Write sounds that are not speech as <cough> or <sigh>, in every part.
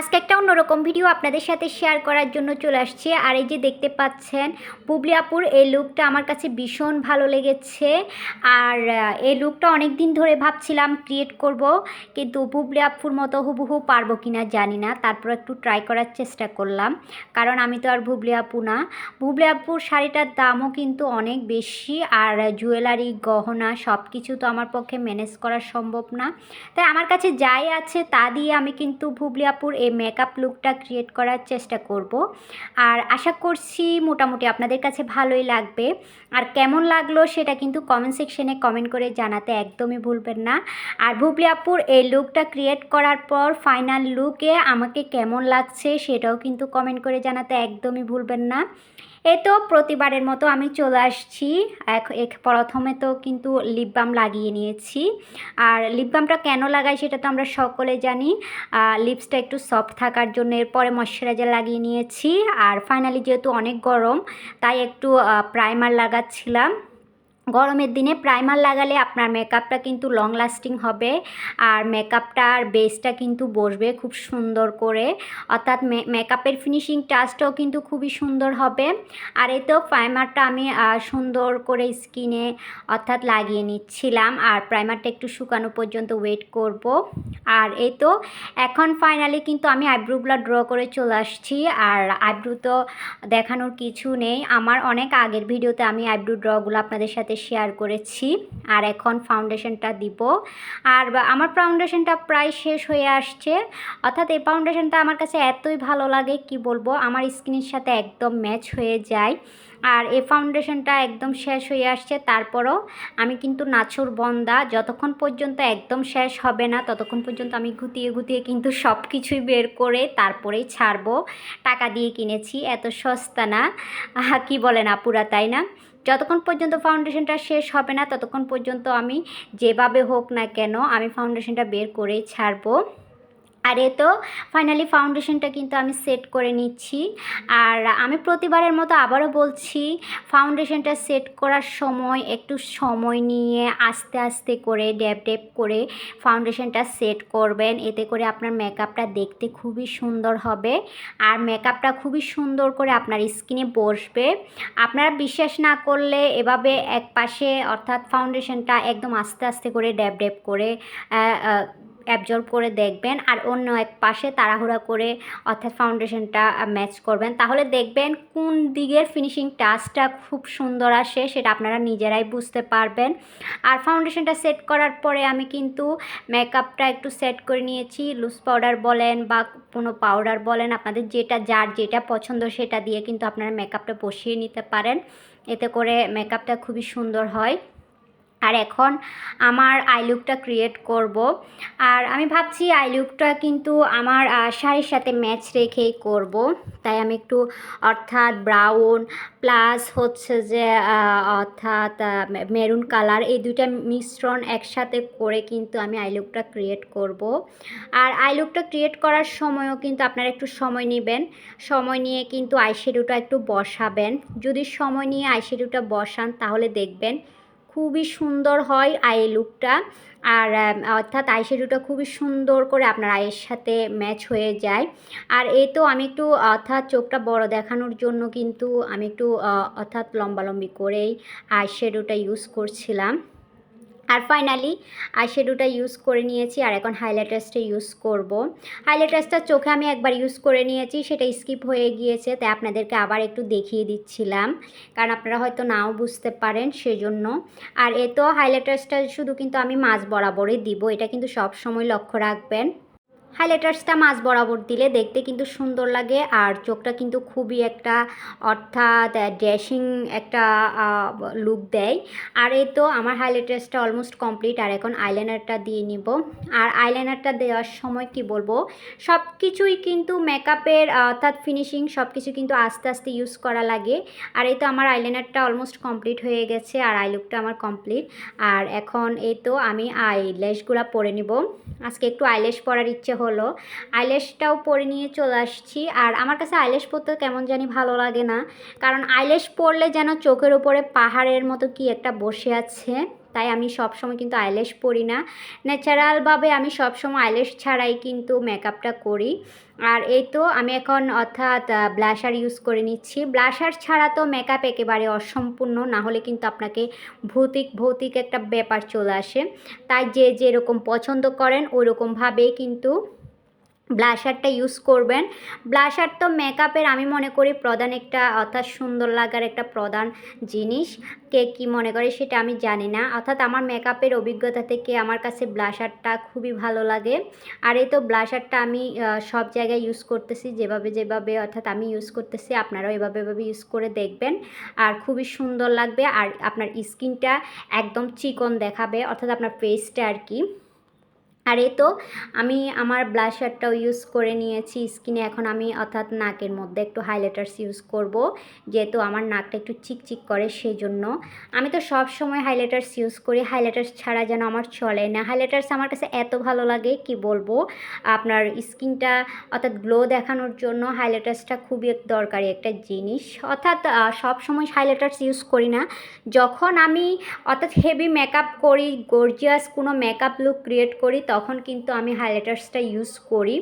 আজকে একটা অন্যরকম ভিডিও আপনাদের সাথে শেয়ার করার জন্য চলে আসছি। আর এই যে দেখতে পাচ্ছেন, বুবলি এই লুকটা আমার কাছে ভীষণ ভালো লেগেছে। আর এই লুকটা অনেক দিন ধরে ভাবছিলাম ক্রিয়েট করব, কিন্তু বুবলি আপুর মতো হুবহু পারব কিনা জানি না। তারপর একটু ট্রাই করার চেষ্টা করলাম, কারণ আমি তো আর বুবলি আপু না। বুবলি শাড়িটার দামও কিন্তু অনেক বেশি, আর জুয়েলারি গহনা সব কিছু তো আমার পক্ষে ম্যানেজ করা সম্ভব না। তাই আমার কাছে যাই আছে তা দিয়ে আমি কিন্তু বুবলি আপুর এই মেকআপ লুকটা ক্রিয়েট করার চেষ্টা করব। আর আশা করছি মোটামুটি আপনাদের কাছে ভালোই লাগবে। আর কেমন লাগল সেটা কিন্তু কমেন্ট সেকশনে কমেন্ট করে জানাতে একদমই ভুলবেন না। আর বুবলি আপুর এই লুকটা ক্রিয়েট করার পর ফাইনাল লুকে আমাকে কেমন লাগছে সেটাও কিন্তু কমেন্ট করে জানাতে একদমই ভুলবেন না। এ তো প্রতিবারের মতো আমি চলে আসছি। এক প্রথমে তো কিন্তু লিপ বাম লাগিয়ে নিয়েছি। আর লিপ বামটা কেন লাগাই সেটা তো আমরা সকলে জানি। লিপসটা একটু সফট থাকার জন্য এরপরে ময়শ্চারাইজার লাগিয়ে নিয়েছি। আর ফাইনালি যেহেতু অনেক গরম, তাই একটু প্রাইমার লাগাচ্ছিলাম। গরমের দিনে প্রাইমার লাগালে আপনার মেকআপটা কিন্তু লং লাস্টিং হবে। আর মেকআপটার বেসটা কিন্তু বসবে খুব সুন্দর করে। অর্থাৎ মেকআপের ফিনিশিং টাচটাও কিন্তু খুবই সুন্দর হবে। আর এতেও প্রাইমারটা আমি সুন্দর করে স্কিনে অর্থাৎ লাগিয়ে নিচ্ছিলাম। আর প্রাইমারটা একটু শুকানো পর্যন্ত ওয়েট করব। আর এই তো এখন ফাইনালি কিন্তু আমি আইব্রোগুলো ড্র করে চলে আসছি। আর আইব্রো তো দেখানোর কিছু নেই। আমার অনেক আগের ভিডিওতে আমি আইব্রো ড্রগুলো আপনাদের সাথে শেয়ার করেছি। আর এখন ফাউন্ডেশনটা দিব। আর আমার ফাউন্ডেশনটা প্রায় শেষ হয়ে আসছে। অর্থাৎ এই ফাউন্ডেশনটা আমার কাছে এতই ভালো লাগে, কি বলব, আমার স্কিনের সাথে একদম ম্যাচ হয়ে যায়। আর এই ফাউন্ডেশনটা একদম শেষ হয়ে আসছে। তারপরও আমি কিন্তু নাছুর বন্দা। যতক্ষণ পর্যন্ত একদম শেষ হবে না, ততক্ষণ পর্যন্ত আমি গুতিয়ে গুতিয়ে কিন্তু সব কিছুই বের করে তারপরেই ছাড়বো। টাকা দিয়ে কিনেছি, এত সস্তা না। কি বলেন আপুরা, তাই না? যতক্ষণ পর্যন্ত ফাউন্ডেশনটা শেষ হবে না, ততক্ষণ পর্যন্ত আমি যেভাবে হোক না কেন আমি ফাউন্ডেশনটা বের করেই ছাড়বো। আর এ তো ফাইনালি ফাউন্ডেশনটা কিন্তু আমি সেট করে নিচ্ছি। আর আমি প্রতিবারের মতো আবারও বলছি ফাউন্ডেশনটা সেট করার সময় একটু সময় নিয়ে আস্তে আস্তে করে ড্যাব ড্যাব করে ফাউন্ডেশনটা সেট করবেন। এতে করে আপনার মেকআপটা দেখতে খুবই সুন্দর হবে। আর মেকআপটা খুবই সুন্দর করে আপনার স্কিনে বসবে। আপনারা বিশ্বাস না করলে এভাবে এক পাশে অর্থাৎ ফাউন্ডেশনটা একদম আস্তে আস্তে করে ড্যাব ড্যাব করে অ্যাবজর্ব করে দেখবেন আর অন্য এক পাশে তাড়াহুড়া করে অর্থাৎ ফাউন্ডেশনটা ম্যাচ করবেন। তাহলে দেখবেন কোন দিকের ফিনিশিং টাচটা খুব সুন্দর আসে সেটা আপনারা নিজেরাই বুঝতে পারবেন। আর ফাউন্ডেশনটা সেট করার পরে আমি কিন্তু মেকআপটা একটু সেট করে নিয়েছি। লুজ পাউডার বলেন বা কোনো পাউডার বলেন, আপনাদের যেটা যার যেটা পছন্দ সেটা দিয়ে কিন্তু আপনারা মেকআপটা বসিয়ে নিতে পারেন। এতে করে মেকআপটা খুবই সুন্দর হয়। আর এখন আমার আই লুকটা ক্রিয়েট করব। আর আমি ভাবছি আই লুকটা কিন্তু আমার শাড়ির সাথে ম্যাচ রেখেই করব। তাই আমি একটু অর্থাৎ ব্রাউন প্লাস হচ্ছে যে অর্থাৎ মেরুন কালার এই দুইটা মিশ্রণ একসাথে করে কিন্তু আমি আই লুকটা ক্রিয়েট করব। আর আই লুকটা ক্রিয়েট করার সময়ও কিন্তু আপনারা একটু সময় নেবেন। সময় নিয়ে কিন্তু আইশ্যাডোটা একটু বসাবেন। যদি সময় নিয়ে আইশ্যাডোটা বসান তাহলে দেখবেন খুবই সুন্দর হয় আয়ে লুকটা আর অর্থাৎ অর্থাৎ আইশ্যাডোটা খুবই সুন্দর করে আপনার আয়ের সাথে ম্যাচ হয়ে যায়। আর এ তো আমি একটু, অর্থাৎ চোখটা বড় দেখানোর জন্য কিন্তু আমি একটু অর্থাৎ লম্বালম্বি করেই আইশ্যাডোটা ইউজ করছিলাম। আর ফাইনালি আইশ্যাডোটা ইউজ করে নিয়েছি, আর এখন হাইলাইটার্সটা ইউজ করব। হাইলাইটার্সটা চোখে আমি একবার ইউজ করে নিয়েছি, সেটা স্কিপ হয়ে গিয়েছে, তাই আপনাদেরকে আবার একটু দেখিয়ে দিচ্ছিলাম, কারণ আপনারা হয়তো নাও বুঝতে পারেন সেজন্য। আর এ তো হাইলাইটার্সটা শুধু কিন্তু আমি মাছ বরাবরই দিব, এটা কিন্তু সব সময় লক্ষ্য রাখবেন। হাইলাইটার্সটা মাছ বরাবর দিলে দেখতে কিন্তু সুন্দর লাগে আর চোখটা কিন্তু খুবই একটা অর্থাৎ ড্রেসিং একটা লুক দেয়। আর এই তো আমার হাইলাইটার্সটা অলমোস্ট কমপ্লিট আর এখন আইলাইনারটা দিয়ে নিব। আর আইলাইনারটা দেওয়ার সময় কি বলব সব কিছুই কিন্তু মেকআপের অর্থাৎ ফিনিশিং সব কিছু কিন্তু আস্তে আস্তে ইউজ করা লাগে। আর এই তো আমার আইলাইনারটা অলমোস্ট কমপ্লিট হয়ে গেছে আর আই লুকটা আমার কমপ্লিট আর এখন এই তো আমি আইল্যাশগুলো পরে নিব। আজকে একটু আইল্যাশ পরার ইচ্ছে হলো। আইলেশটাও পরে নিয়ে চলে আসছি। আর আমার কাছে আইলেশ পরতে কেমন জানি ভালো লাগে না। কারণ আইলেশ পরলে যেন চোখের উপরে পাহাড়ের মতো কি একটা বসে আছে। তাই আমি সবসময় কিন্তু আইল্যাশ পরি না। ন্যাচারালভাবে আমি সবসময় আইল্যাশ ছাড়াই কিন্তু মেকআপটা করি। আর এই তো আমি এখন অর্থাৎ ব্লাশার ইউজ করে নিচ্ছি। ব্লাশার ছাড়া তো মেকআপ একেবারে অসম্পূর্ণ, না হলে কিন্তু আপনাকে ভৌতিক ভৌতিক একটা ব্যাপার চলে আসে। তাই যে যেরকম পছন্দ করেন ওই রকমভাবেই কিন্তু ব্লাশারটা ইউজ করবেন। ব্লাশার তো মেকআপের আমি মনে করি প্রধান একটা অর্থাৎ সুন্দর লাগার একটা প্রধান জিনিস। কে কী মনে করে সেটা আমি জানি না। অর্থাৎ আমার মেকআপের অভিজ্ঞতা থেকে আমার কাছে ব্লাশারটা খুবই ভালো লাগে। আর এই তো ব্লাশারটা আমি সব জায়গায় ইউজ করতেছি, যেভাবে যেভাবে অর্থাৎ আমি ইউজ করতেছি, আপনারাও এভাবে এভাবে ইউজ করে দেখবেন। আর খুবই সুন্দর লাগবে। আর আপনার স্কিনটা একদম চিকন দেখাবে, অর্থাৎ আপনার ফেসটা আর কি। আর এ তো, আমি আমার ব্লাশারটাও ইউজ করে নিয়েছি স্কিনে। এখন আমি অর্থাৎ নাকের মধ্যে একটু হাইলাইটার্স ইউজ করব, যেহেতু আমার নাকটা একটু চিকচিক করে সেই জন্য আমি তো সব সময় হাইলাইটার্স ইউজ করি। হাইলাইটার্স ছাড়া যেন আমার চলে না। হাইলাইটার্স আমার কাছে এত ভালো লাগে, কি বলব? আপনার স্কিনটা অর্থাৎ গ্লো দেখানোর জন্য হাইলাইটার্সটা খুবই দরকারি একটা জিনিস। অর্থাৎ সব সময় হাইলাইটার্স ইউজ করি না। যখন আমি অর্থাৎ হেভি মেকআপ করি গর্জিয়াস কোনো মেকআপ লুক ক্রিয়েট করি তখন কিন্তু আমি হাইলাইটার্সটা ইউজ করি।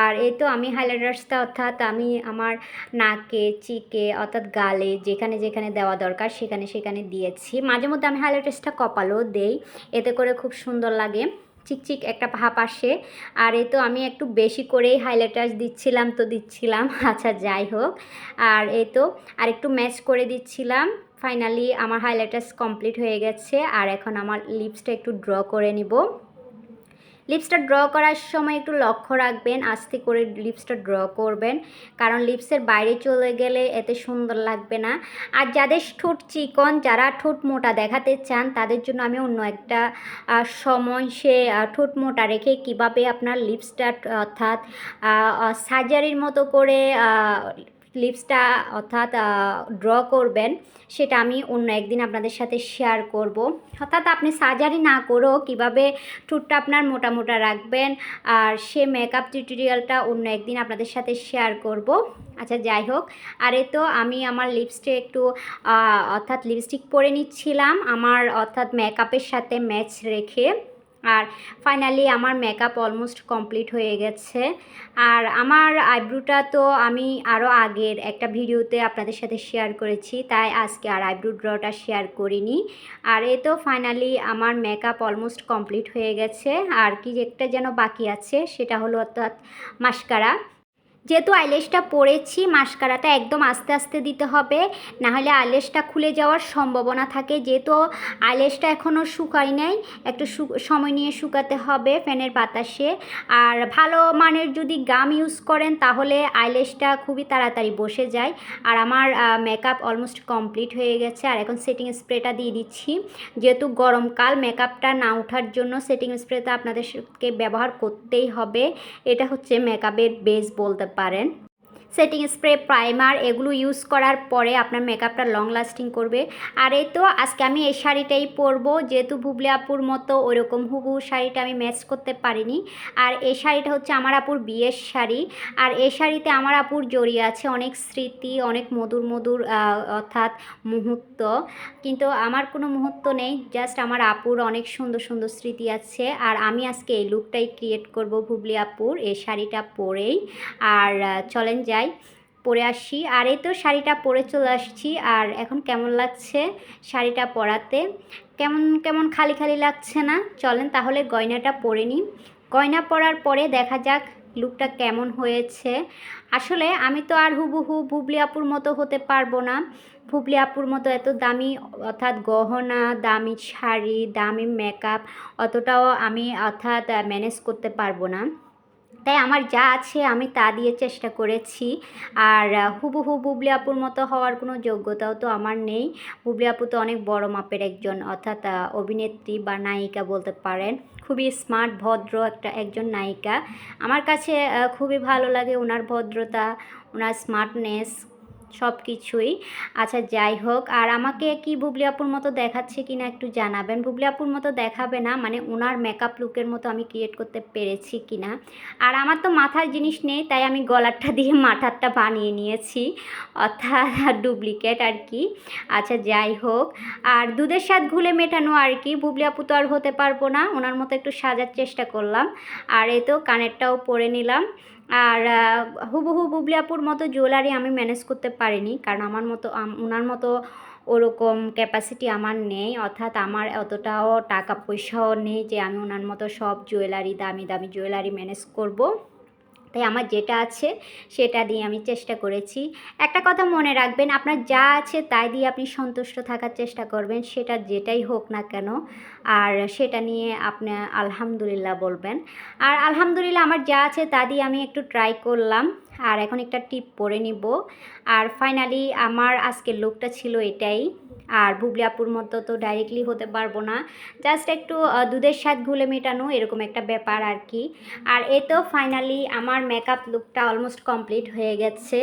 আর এই তো আমি হাইলাইটার্সটা অর্থাৎ আমি আমার নাকে, চিকে অর্থাৎ গালে যেখানে যেখানে দেওয়া দরকার সেখানে সেখানে দিয়েছি। মাঝে মধ্যে আমি হাইলাইটার্সটা কপালও দেই, এতে করে খুব সুন্দর লাগে। চিকচিক একটা ভাব আসে। আর এই তো আমি একটু বেশি করেই হাইলাইটার্স দিচ্ছিলাম তো দিচ্ছিলাম <laughs> আচ্ছা যাই হোক। আর এই তো আর একটু ম্যাচ করে দিচ্ছিলাম। ফাইনালি আমার হাইলাইটার্স কমপ্লিট হয়ে গেছে। আর এখন আমার লিপসটা একটু ড্র করে নিব। লিপসটা ড্র করার সময় একটু লক্ষ্য রাখবেন, আস্তে করে লিপসটা ড্র করবেন। কারণ লিপসের বাইরে চলে গেলে এতে সুন্দর লাগবে না। আর যাদের ঠোঁট চিকন, যারা ঠোঁট মোটা দেখাতে চান, তাদের জন্য আমি অন্য একটা সময় সে ঠোঁট মোটা রেখে কীভাবে আপনার লিপসটা, অর্থাৎ সার্জারির মতো করে আহ, লিপসটা অর্থাৎ ড্র করবেন সেটা আমি অন্য একদিন আপনাদের সাথে শেয়ার করব। অর্থাৎ আপনি সার্জারি না করেও কীভাবে ঠোঁটটা আপনার মোটা মোটা রাখবেন আর সে মেকআপ টিউটোরিয়ালটা অন্য একদিন আপনাদের সাথে শেয়ার করব। আচ্ছা যাই হোক আর তো আমি আমার লিপস্টে একটু অর্থাৎ লিপস্টিক পরে নিচ্ছিলাম আমার অর্থাৎ মেকআপের সাথে ম্যাচ রেখে। আর ফাইনালি আমার মেকআপ অলমোস্ট কমপ্লিট হয়ে গেছে। আর আমার আইব্রুটা তো আমি আরও আগের একটা ভিডিওতে আপনাদের সাথে শেয়ার করেছি, তাই আজকে আর আইব্রু ড্রটা শেয়ার করিনি। আর এ তো ফাইনালি আমার মেকআপ অলমোস্ট কমপ্লিট হয়ে গেছে। আর কি একটা যেন বাকি আছে, সেটা হলো অর্থাৎ মাস্কারা যেহেতু আইলেশটা পরেছি মাস্কারাটা একদম আস্তে আস্তে দিতে হবে, নাহলে আইলেশটা খুলে যাওয়ার সম্ভাবনা থাকে। যেহেতু আইলেশটা এখনও শুকাই নাই, একটু সময় নিয়ে শুকাতে হবে ফ্যানের বাতাসে। আর ভালো মানের যদি গাম ইউজ করেন, তাহলে আইলেশটা খুবই তাড়াতাড়ি বসে যায়। আর আমার মেকআপ অলমোস্ট কমপ্লিট হয়ে গেছে, আর এখন সেটিং স্প্রেটা দিয়ে দিচ্ছি। যেহেতু গরমকাল মেকআপটা না ওঠার জন্য সেটিং স্প্রেটা আপনাদেরকে ব্যবহার করতেই হবে। এটা হচ্ছে মেকআপের বেস বলতে পারেন। সেটিং স্প্রে প্রাইমার এগুলো ইউজ করার পরে আপনার মেকআপটা লং লাস্টিং করবে। আর এই তো আজকে আমি এই শাড়িটাই পরবো, যেহেতু বুবলি আপুর মতো ওইরকম হুবু শাড়িটা আমি ম্যাচ করতে পারিনি। আর এই শাড়িটা হচ্ছে আমার আপুর বিয়ের শাড়ি। আর এই শাড়িতে আমার আপুর জড়িয়ে আছে অনেক স্মৃতি, অনেক মধুর মধুর অর্থাৎ মুহূর্ত। কিন্তু আমার কোনো মুহূর্ত নেই জাস্ট আমার আপুর অনেক সুন্দর সুন্দর স্মৃতি আছে। আর আমি আজকে এই লুকটাই ক্রিয়েট করব বুবলি আপুর এই শাড়িটা পরেই। আর চলেন যাই। পরে আসি। আর এই তো শাড়িটা পরে চলে আসছি। আর এখন কেমন লাগছে শাড়িটা পরাতে? কেমন কেমন খালি খালি লাগছে না? চলেন তাহলে গয়নাটা পরে নিই। গয়না পরার পরে দেখা যাক লুকটা কেমন হয়েছে। আসলে আমি তো আর হুবহু বুবলি আপুর মতো হতে পারব না। বুবলি আপুর মতো এত দামি, অর্থাৎ গহনা, দামি শাড়ি, দামি মেকআপ অতটাও আমি, অর্থাৎ ম্যানেজ করতে পারব না। তাই আমার যা আছে আমি তা দিয়ে চেষ্টা করেছি। আর হুবহু বুবলি আপুর মতো হওয়ার কোনো যোগ্যতাও তো আমার নেই। বুবলি আপু তো অনেক বড় মাপের একজন, অর্থাৎ অভিনেত্রী বা নায়িকা বলতে পারেন। খুবই স্মার্ট, ভদ্র একটা, একজন নায়িকা। আমার কাছে খুবই ভালো লাগে ওনার ভদ্রতা, ওনার স্মার্টনেস সব কিছুই আচ্ছা যাই হোক, আর আমাকে কি বুবলি আপুর মতো দেখাচ্ছে কি না একটু জানাবেন? বুবলি আপুর মতো দেখাবে না মানে ওনার মেকআপ লুকের মতো আমি ক্রিয়েট করতে পেরেছি কি না আর আমার তো মাথার জিনিস নেই, তাই আমি গলারটা দিয়ে মাথারটা বানিয়ে নিয়েছি, অর্থাৎ ডুপ্লিকেট আর কি। আচ্ছা যাই হোক, আর দুধের স্বাদ ঘুলে মেটানো আর কি, বুবলি আপু তো আর হতে পারব না ওনার মতো একটু সাজার চেষ্টা করলাম। আর এই তো কানেরটাও পরে নিলাম। আর হুবহু বুবলিয়াপুর মতো জুয়েলারি আমি ম্যানেজ করতে পারিনি, কারণ আমার মতো ওনার মতো ওরকম ক্যাপাসিটি আমার নেই, অর্থাৎ আমার অতটাও টাকা পয়সাও নেই যে আমি ওনার মতো সব জুয়েলারি, দামি দামি জুয়েলারি ম্যানেজ করব। তাই আমার যেটা আছে সেটা দিয়ে আমি চেষ্টা করেছি। একটা কথা মনে রাখবেন, আপনার যা আছে তাই দিয়ে আপনি সন্তুষ্ট থাকার চেষ্টা করবেন, সেটা যেটাই হোক না কেন। আর সেটা নিয়ে আপনি আলহামদুলিল্লাহ বলবেন। আর আলহামদুলিল্লাহ আমার যা আছে তা দিয়ে আমি একটু ট্রাই করলাম। আর এখন একটা টিপ পরে নিব। আর ফাইনালি আমার আজকের লুকটা ছিল এটাই। আর বুবলিয়াপুর মতো তো ডাইরেক্টলি হতে পারব না। জাস্ট একটু দুধের স্বাদ ঘুলে মেটানো এরকম একটা ব্যাপার আর কি। আর এ তো ফাইনালি আমার মেকআপ লুকটা অলমোস্ট কমপ্লিট হয়ে গেছে।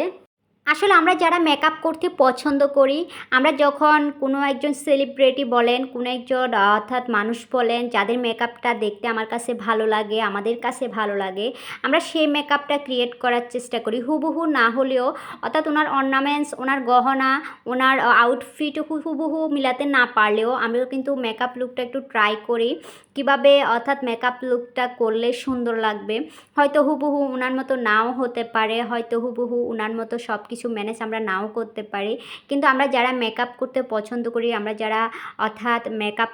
আসলে আমরা যারা মেকআপ করতে পছন্দ করি, আমরা যখন কোনো একজন সেলিব্রিটি বলেন, কোনো একজন, অর্থাৎ মানুষ বলেন, যাদের মেকআপটা দেখতে আমার কাছে ভালো লাগে, আমাদের কাছে ভালো লাগে, আমরা সেই মেকআপটা ক্রিয়েট করার চেষ্টা করি। হুবহু না হলেও, অর্থাৎ ওনার অর্নামেন্টস ওনার গহনা, ওনার আউটফিট হুবহু মিলাতে না পারলেও আমিও কিন্তু মেকআপ লুকটা একটু ট্রাই করি। কীভাবে, অর্থাৎ মেকআপ লুকটা করলে সুন্দর লাগবে? হয়তো হুবহু ওনার মতো নাও হতে পারে, হয়তো হুবহু ওনার মতো সব কিছু ম্যানেজ আমরা নাও করতে পারি। কিন্তু আমরা যারা মেকআপ করতে পছন্দ করি, আমরা যারা অর্থাৎ মেকআপ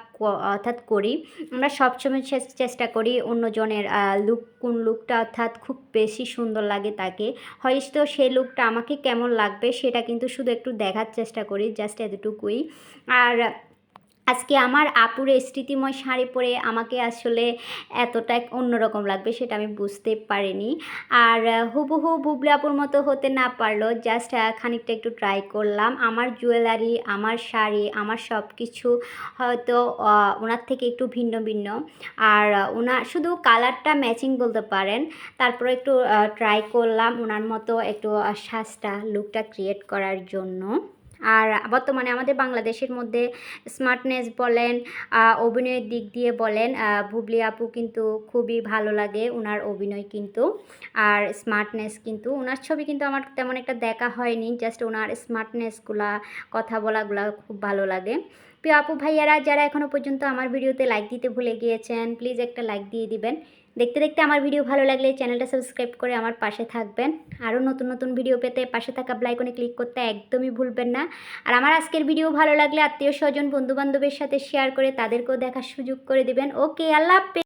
অর্থাৎ করি, আমরা সবসময় চেষ্টা করি অন্যজনের লুক কোন লুকটা অর্থাৎ খুব বেশি সুন্দর লাগে তাকে। হয়তো সেই লুকটা আমাকে কেমন লাগবে সেটা কিন্তু শুধু একটু দেখার চেষ্টা করি জাস্ট এতটুকুই। আর আজকে আমার আপুর স্মৃতিময় শাড়ি পরে আমাকে আসলে এতটা অন্যরকম লাগবে সেটা আমি বুঝতে পারিনি। আর হুবহু বুবলি আপুর মতো হতে না পারলেও জাস্ট খানিকটা একটু ট্রাই করলাম। আমার জুয়েলারি আমার শাড়ি, আমার সব কিছু হয়তো ওনার থেকে একটু ভিন্ন ভিন্ন। আর ওনার শুধু কালারটা ম্যাচিং বলতে পারেন। তারপরে একটু ট্রাই করলাম ওনার মতো একটু সাজটা লুকটা ক্রিয়েট করার জন্য। আর বর্তমানে আমাদের বাংলাদেশের মধ্যে স্মার্টনেস বলেন অভিনয়ের দিক দিয়ে বলেন বুবলি আপু কিন্তু খুবই ভালো লাগে ওনার অভিনয় কিন্তু। আর স্মার্টনেস কিন্তু ওনার ছবি কিন্তু আমার তেমন একটা দেখা হয়নি জাস্ট ওনার স্মার্টনেসগুলা কথা বলাগুলা খুব ভালো লাগে। প্রিয় আপু ভাইয়ারা, যারা এখনও পর্যন্ত আমার ভিডিওতে লাইক দিতে ভুলে গিয়েছেন প্লিজ একটা লাইক দিয়ে দিবেন। দেখতে দেখতে আমার ভিডিও ভালো লাগলে চ্যানেলটা সাবস্ক্রাইব করে আমার পাশে থাকবেন। আরও নতুন নতুন ভিডিও পেতে পাশে থাকা ব্লাইকনে ক্লিক করতে একদমই ভুলবেন না। আর আমার আজকের ভিডিও ভালো লাগলে আত্মীয় স্বজন, বন্ধুবান্ধবের সাথে শেয়ার করে তাদেরকেও দেখার সুযোগ করে দেবেন। ওকে আল্লাহ।